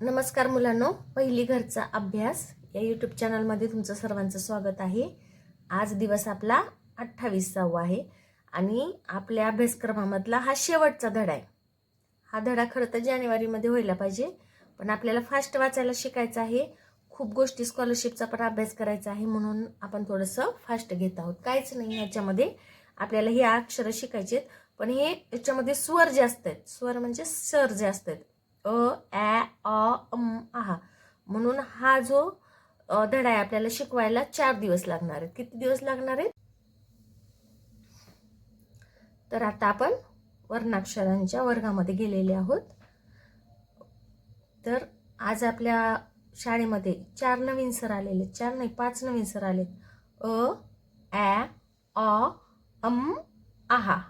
नमस्कार मुलांनो पहिली घरचा अभ्यास. या यूट्यूब चॅनलमध्ये तुमचं सर्वांचं स्वागत आहे. आज दिवस आपला अठ्ठावीसावा आहे आणि आपल्या अभ्यासक्रमामधला हा शेवटचा धडा आहे. हा धडा खरं तर जानेवारीमध्ये व्हायला पाहिजे पण आपल्याला फास्ट वाचायला शिकायचं आहे. खूप गोष्टी स्कॉलरशिपचा पण अभ्यास करायचा आहे म्हणून आपण थोडंसं फास्ट घेत आहोत. काहीच नाही ह्याच्यामध्ये आपल्याला हे अक्षरं शिकायचे आहेत पण हे याच्यामध्ये स्वर जास्त आहेत. स्वर म्हणजे सर जे आहेत अ ॲ अ अम आहा म्हणून हा जो धडा आहे आपल्याला शिकवायला चार दिवस लागणार आहेत. किती दिवस लागणार आहेत? तर आता आपण वर्णाक्षरांच्या वर्गामध्ये गेलेले आहोत. तर आज आपल्या शाळेमध्ये चार नवीन सर आलेले आहेत. चार नाही पाच नवीन सर आलेत. अ ॲ अ अम आहा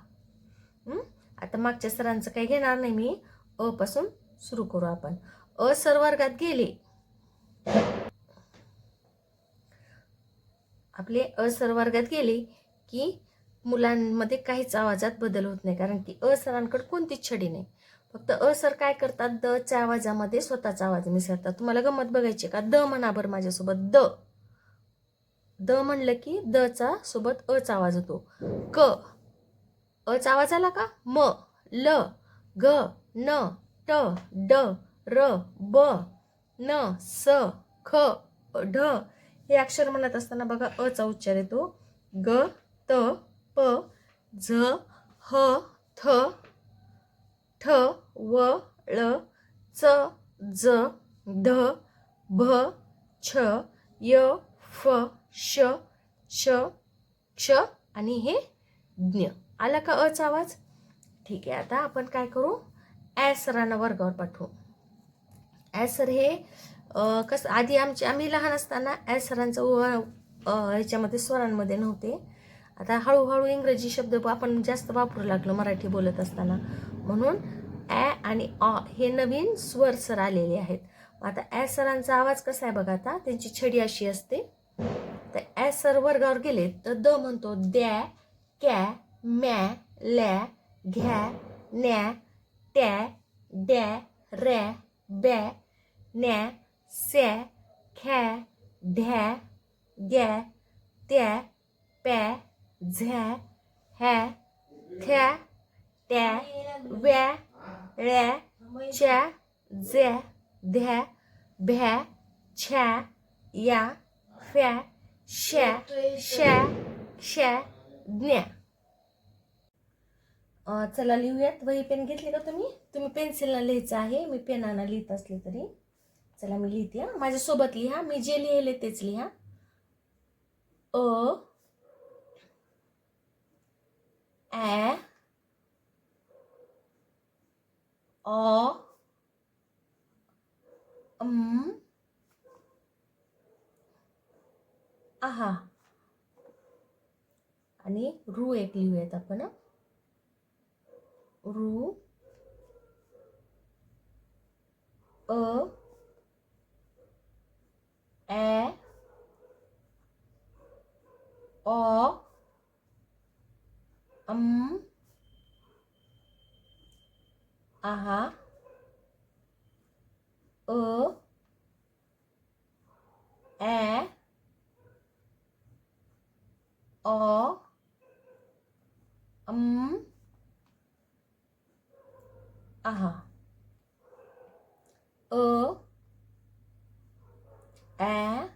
आता मागच्या सरांचं काही घेणार नाही मी. अ पासून सुरू करू आपण. अ वर्गात गेले. आपले अ वर्गात गेले की मुलांमध्ये काहीच आवाजात बदल होत नाही कारण की अ सरांकडे कोणतीच छडी नाही. फक्त अ सर काय करतात? द च्या आवाजामध्ये स्वतःचा आवाज मिसळतात. तुम्हाला गंमत बघायची का? द म्हणाभर बरं माझ्यासोबत. द. द म्हणलं की द चा सोबत अ चा आवाज होतो. क. अ चा आवाज आला का? म. ल. ग. न. ट ड र ब न स ख ढ. हे अक्षर म्हणत असताना बघा अ चा उच्चार येतो. ग त प झ ह थ ठ व ळ च ज ध भ छ य फ श श क्ष आणि हे ज्ञ. आला का अचा आवाज? ठीक आहे आता आपण काय करू? ॲ सरांना वर्गावर पाठवू. ॲ सर हे कसं आधी आमचे आम्ही लहान असताना ॲ सरांचं व ह्याच्यामध्ये स्वरांमध्ये नव्हते. आता हळूहळू इंग्रजी शब्द आपण जास्त वापरू लागलो मराठी बोलत असताना. म्हणून ॲ आणि अ हे नवीन स्वर सर आलेले आहेत. आता ॲ सरांचा आवाज कसा आहे बघा आता त्यांची छडी अशी असते. तर ॲ सर वर्गावर गेले तर द म्हणतो द्या कॅ मॅ लॅ घ्या न्या त्या डॅ रॅ बॅ न्या सॅ ख्या ध्या द्या त्या पॅ झ्या ह्या थ्या त्या व्या ळ्या च्या ज्या ध्या भ्या छ्या या फ्या शॅ शॅ शॅ ज्ञा चला लिहूयात. वही पेन घेतली का तुम्ही? तुम्ही पेन्सिलनं लिहायचं आहे. मी पेनानं लिहित असले तरी. चला मी लिहिते हा. माझ्यासोबत लिहा. मी जे लिहिले तेच लिहा. अ ॲ अ अम आहा. आणि रू एक लिहूयात आपण ru a e o um aha uh um अम आहा अ ॲ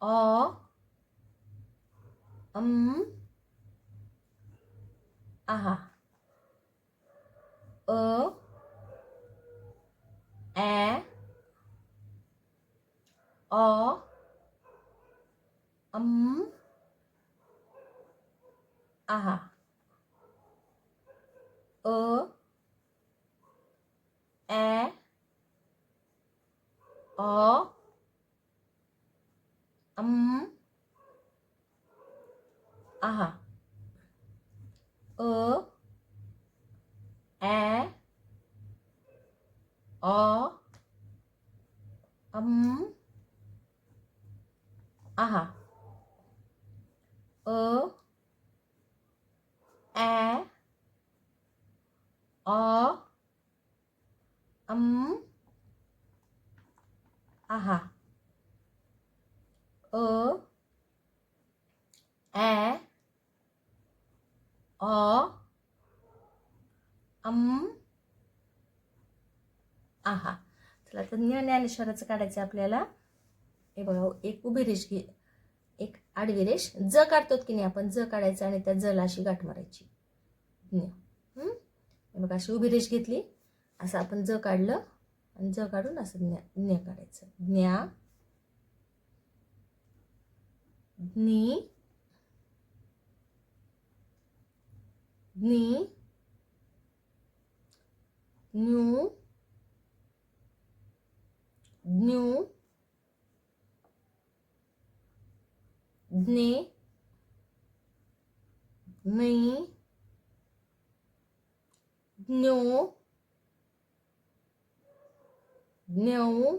अ अम आहा अ ॲ अ अम आहा अ ॲ अ अम आहा अ ॲ अ अम आहा अ ॲ अ अम आहा. अ ॲ अ अम आहा. चला तर ज्ञ ज्ञानेश्वराचं काढायचं आपल्याला. हे बघा हो, एक उभी रेष घे एक आडवी रेष. ज काढतो की नाही आपण? ज काढायचं आणि त्या जला अशी गाठ मारायची. ज्ञ मग अशी उभी रेष घेतली. असं आपण ज काढलं आणि ज काढून असं ज्ञा ज्ञ काढायचं. ज्ञा ज्ञी ज्ञी ज्ञू ज्ञू ज्ञे ज्ञी ज्ञो ज्ञौ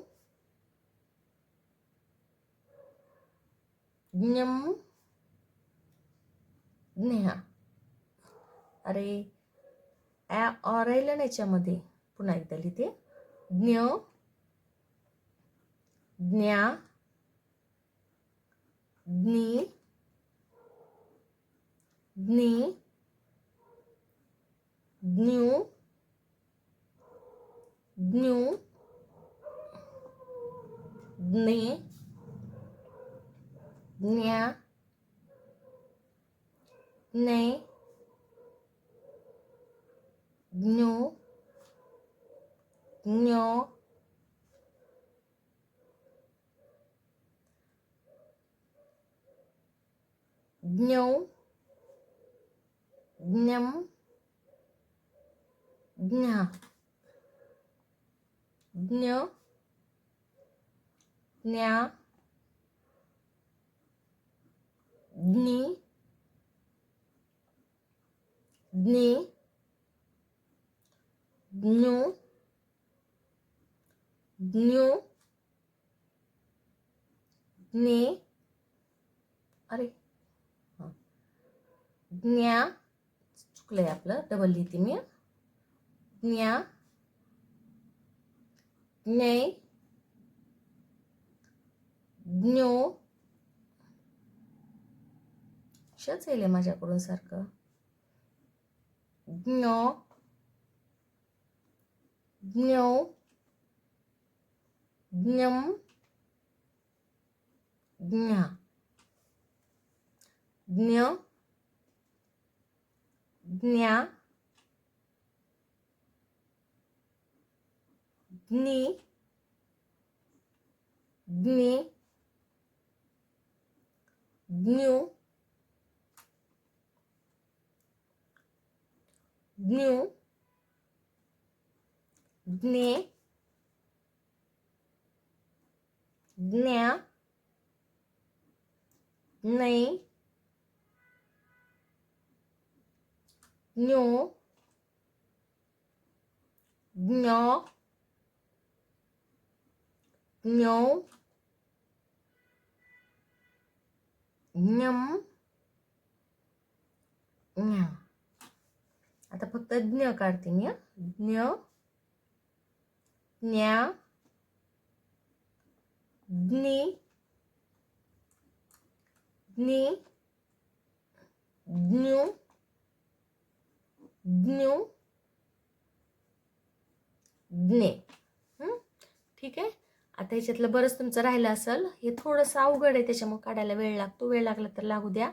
ज्ञम ज्ञा अरे ॲ ऑ राहिलं याच्यामध्ये पुन्हा एकदा लिहिते. ज्ञ ज्ञा ज्ञी ज्ञी ज्ञू ज्ञू ज्ञे ज्ञा ज्ञे ज्ञो ज्ञो ज्ञौ ज्ञम ज्ञा ज्ञ ज्ञा ज्ञी ज्ञे ज्ञो ज्ञो ज्ञे अरे हां ज्ञा चुकलंय आपलं डबल लिहिते मी. ज्ञा ज्ञे ज्ञो शच येईल माझ्याकडून सारखं ज्ञो ज्ञो ज्ञम ज्ञा ज्ञ ज्ञा ज्ञी ज्ञे ज्ञू ज्ञू ज्ञे ज्ञा ज्ञै ज्ञो ज्ञो ज्ञौ ज्ञम ज्ञा आता फक्त ज्ञ काढते मी ज्ञ ज्ञा ज्ञी ज्ञी ज्ञू ज्ञू ज्ञे ठीक आहे आता ह्याच्यातलं बरंच तुमचं राहिलं असेल हे थोडंसं अवघड आहे त्याच्यामुळे काढायला वेळ लागतो. वेळ लागला तर लागू द्या.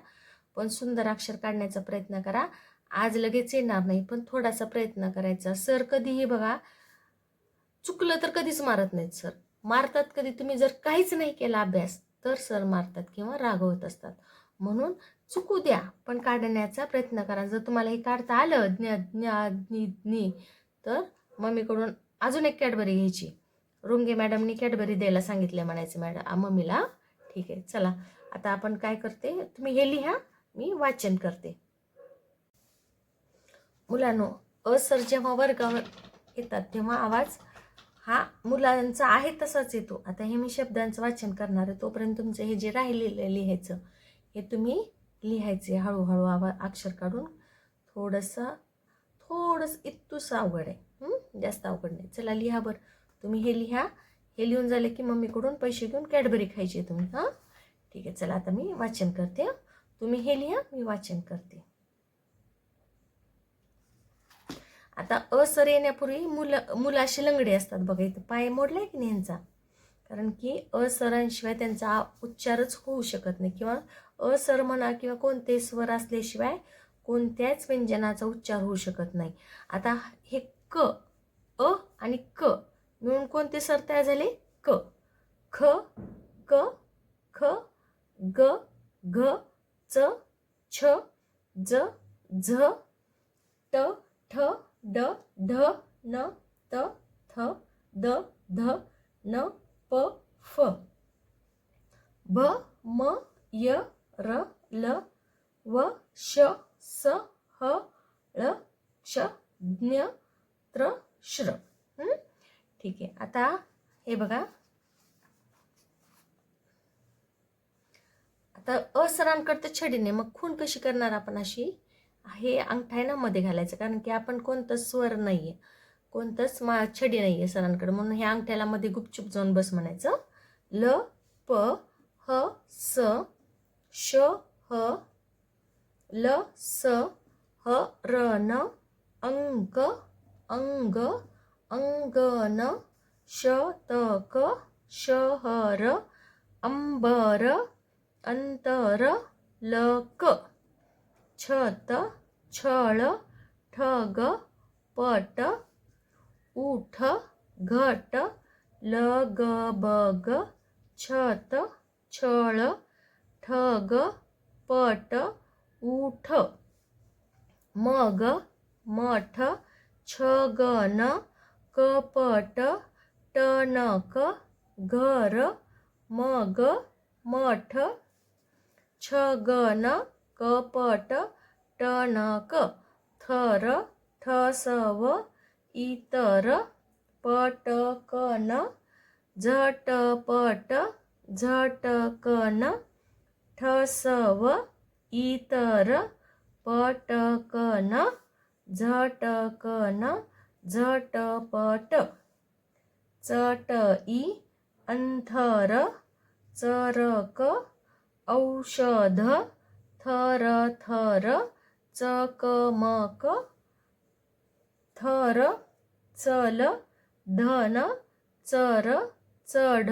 पण सुंदर अक्षर काढण्याचा प्रयत्न करा. आज लगेच येणार नाही पण थोडासा प्रयत्न करायचा. सर कधीही बघा चुकलं तर कधीच मारत नाहीत सर. मारतात कधी तुम्ही जर काहीच नाही केला अभ्यास तर सर मारतात किंवा रागवत असतात. म्हणून चुकू द्या पण काढण्याचा प्रयत्न करा. जर तुम्हाला हे काढता आलं ज्ञ ज्ञा ज्ञी ज्ञी तर मम्मीकडून अजून एक कॅडबरी घ्यायची. रुंगे मॅडमनी कॅडबरी द्यायला सांगितले म्हणायचं मॅडम मम्मीला. ठीक आहे चला. आता आपण काय करते तुम्ही हे लिहा मी वाचन करते. मुलांनो असर जेव्हा वर्गावर येतात तेव्हा आवाज हा मुलांचा आहे तसाच येतो. आता हे मी शब्दांचं वाचन करणार आहे तोपर्यंत तुमचं हे जे राहिलेलं लिहायचं हे तुम्ही लिहायचे. हळूहळू आवा अक्षर काढून थोडंसं थोडंसं इतूस अवघड आहे. जास्त अवघड नाही. चला लिहा बरं. तुम्ही हे लिहा. हे लिहून झाले की मम्मीकडून पैसे घेऊन कॅडबरी खायची आहे तुम्ही हां? ठीक आहे चला आता मी वाचन करते तुम्ही हे लिहा मी वाचन करते. आता असर येण्यापूर्वी मुलं मुलं असे लंगडे असतात बघा इथं पाय मोडलाय की नाही यांचा? कारण की असरांशिवाय त्यांचा उच्चारच होऊ शकत नाही किंवा असर म्हणा किंवा कोणते स्वर असल्याशिवाय कोणत्याच व्यंजनाचा उच्चार होऊ शकत नाही. आता हे क अ आणि क मिळून कोणते सर तयार झाले? क. ख क ख ग घ च छ ज झ ट ठ ड ढ न त थ द ध न प फ. भ म य र ल व श स ह ळ क्ष ज्ञ त्र श्र हं? ठीक आहे. आता हे बघा. आता असरांकडे छडीने मग खून कशी करणार आपण अशी? हे अंगठा आहे ना मध्ये घालायचं कारण की आपण कोणतंच स्वर नाही आहे कोणतंच मा छडी नाही आहे सरांकडे. म्हणून हे अंगठ्याला मध्ये गुपचूप जाऊन बस म्हणायचं. ल प ह स श ह ल स ह र न अंक अंग अंगण शतक शहर अंबर अंतर लक छत छळ ठग पट उठ घट लगबग छत छळ ठग पट उठ मग मठ छगन कपट टणक घर मग मठ छगन कपट टणक थर ठसव इतर पटकन झटपट झटकन ठसव इतर पटकन झटकन झटपट. चटई अंथर चरक औषध थर थर चकमक थर चल धन चर चढ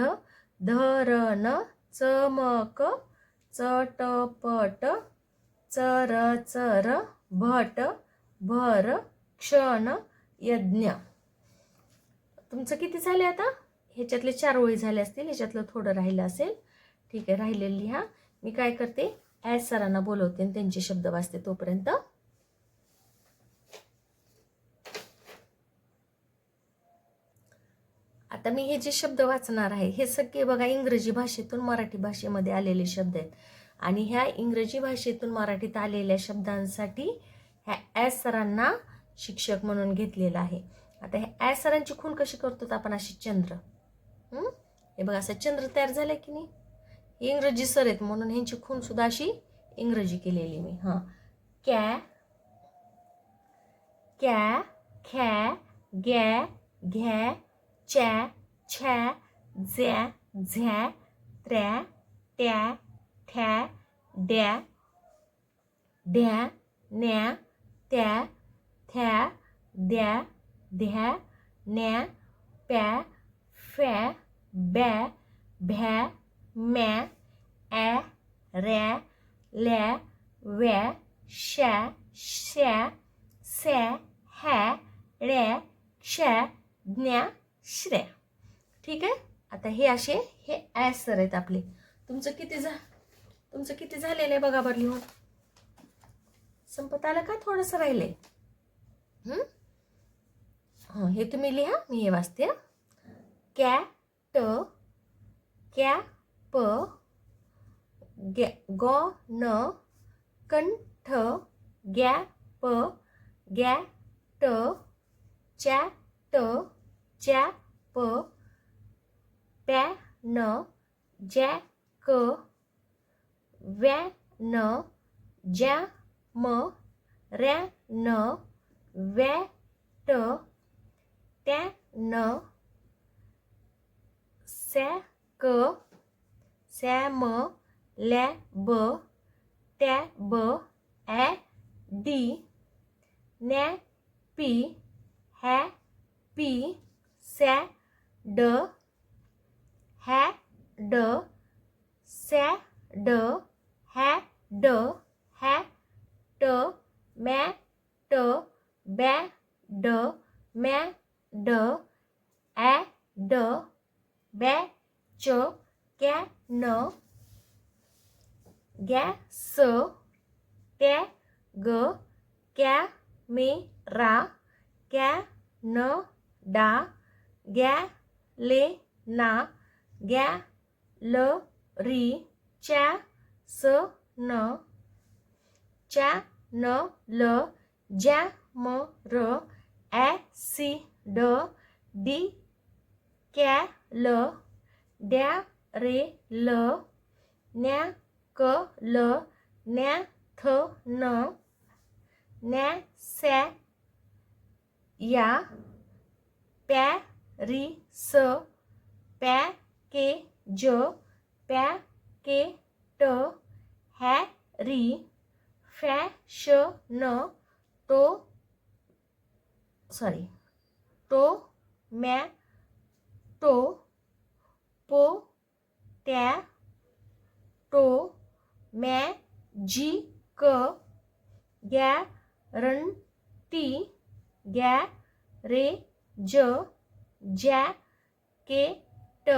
धरण चमक चटपट चर चर भट भर क्षण यज्ञ. तुमचं किती झाले आता? ह्याच्यातले चार ओळी झाले असतील ह्याच्यातलं थोडं राहिलं असेल. ठीक आहे राहिलेलं लिहा मी काय करते? ॲज सरांना बोलवते आणि त्यांचे शब्द वाचते तोपर्यंत. आता मी हे जे शब्द वाचणार आहे हे सगळे बघा इंग्रजी भाषेतून मराठी भाषेमध्ये आलेले शब्द आहेत. आणि ह्या इंग्रजी भाषेतून मराठीत आलेल्या शब्दांसाठी ह्या ॲज सरांना शिक्षक म्हणून घेतलेलं आहे. आता हे ॲड सरांची खून कशी करतो आपण अशी चंद्र. हे? बघा असं चंद्र तयार झालं की नाही? इंग्रजी सर आहेत म्हणून ह्यांची खूनसुद्धा अशी इंग्रजी केलेली मी. हां. कॅ कॅ ख्या गॅ घ्या च्या छ्या झ्या झ्या त्र्या त्या ठ्या ड्या ढ्या न्या त्या थ्या द्या ध्या न्या प्या फ्या ब्या भ्या म्या ॲ रॅ ल्या व्या श्या श्या स्या ह्या ळ्या क्षा ज्ञा श्र्या ठीक आहे? आता हे असे हे ॲस सर आहेत आपले. तुमचं किती झा तुमचं किती झालेलं आहे बघा बरं लिहून. संपत आलं का? थोडंसं राहिलं आहे हं? हे तुम्ही लिहा मी हे वाचते कॅ ट कॅ प गॅ गॉ न कंठ गॅ प गॅ ट चॅ ट च्या प प्या न जॅ क व्या न ज्या म रॅ न व्या ट न सॅ क सॅ म लॅ ब टॅ ब ॲ डी नॅ पी हॅ पी सॅ ड हॅ ड सॅ ड हॅ ड हॅ ट मॅ ट बॅ ड मॅ ड ॲ ड बॅ च कॅ न गॅ स टॅ ग कॅ मे रा कॅ न डा गॅ ले ना गॅ ल री च्या स न च्या न ल ज्या म र ॲ सी ड डी कॅ ल डॅ रे ल न्या क ल न्या थ न न्या सॅ या पॅ री स पॅ के ज पॅ के ट हॅ री फॅ श न तो सॉरी. टो मॅ टो पो त्या टो मॅ जी क गॅ रन टी गॅ रे ज ज्या के ट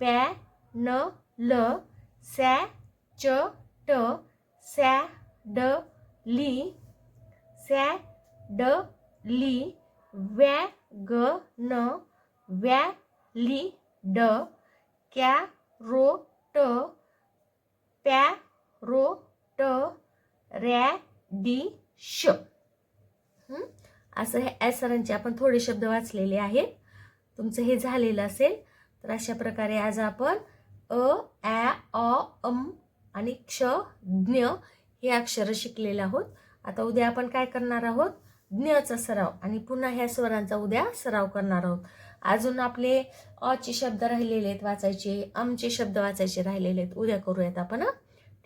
पॅ न ल सॅ च ट सॅ ड ली सॅ ड ली वॅ ग न वॅ ली ड कॅ रो ट पॅ रो ट रॅ डी श असं हे ॲसरांचे आपण थोडे शब्द वाचलेले आहेत. तुमचं हे झालेलं असेल तर अशा प्रकारे आज आपण अ ॲ अ अम आणि क्ष ज्ञ हे अक्षरं शिकलेले आहोत. आता उद्या आपण काय करणार आहोत? ज्ञचा सराव. आणि पुन्हा ह्या स्वरांचा उद्या सराव करणार आहोत. अजून आपले अचे शब्द राहिलेले आहेत वाचायचे आमचे शब्द वाचायचे राहिलेले आहेत. उद्या करूयात आपण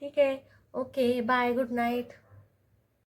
ठीक आहे. Okay bye good night.